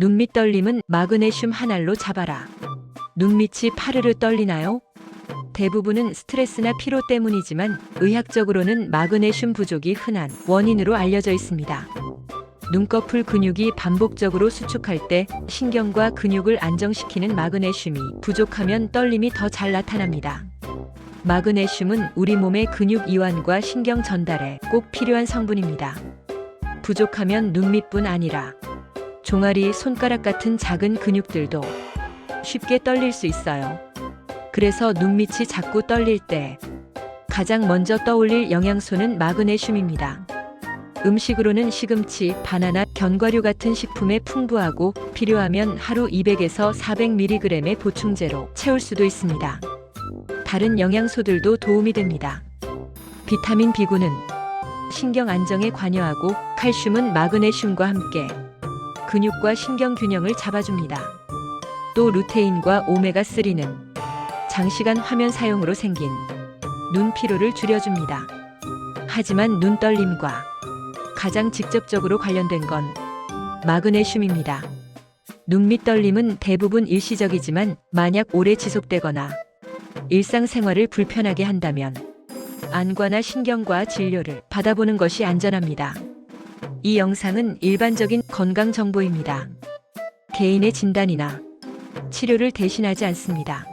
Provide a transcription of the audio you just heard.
눈밑 떨림은 마그네슘 한 알로 잡아라. 눈밑이 파르르 떨리나요? 대부분은 스트레스나 피로 때문이지만 의학적으로는 마그네슘 부족이 흔한 원인으로 알려져 있습니다. 눈꺼풀 근육이 반복적으로 수축할 때 신경과 근육을 안정시키는 마그네슘이 부족하면 떨림이 더 잘 나타납니다. 마그네슘은 우리 몸의 근육 이완과 신경 전달에 꼭 필요한 성분입니다. 부족하면 눈밑뿐 아니라 종아리, 손가락 같은 작은 근육들도 쉽게 떨릴 수 있어요. 그래서 눈밑이 자꾸 떨릴 때 가장 먼저 떠올릴 영양소는 마그네슘입니다. 음식으로는 시금치, 바나나, 견과류 같은 식품에 풍부하고 필요하면 하루 200에서 400mg의 보충제로 채울 수도 있습니다. 다른 영양소들도 도움이 됩니다. 비타민 B군은 신경 안정에 관여하고 칼슘은 마그네슘과 함께 근육과 신경 균형을 잡아줍니다. 또 루테인과 오메가3는 장시간 화면 사용으로 생긴 눈 피로를 줄여줍니다. 하지만 눈 떨림과 가장 직접적으로 관련된 건 마그네슘입니다. 눈밑 떨림은 대부분 일시적이지만 만약 오래 지속되거나 일상생활을 불편하게 한다면 안과나 신경과 진료를 받아보는 것이 안전합니다. 이 영상은 일반적인 건강 정보입니다. 개인의 진단이나 치료를 대신하지 않습니다.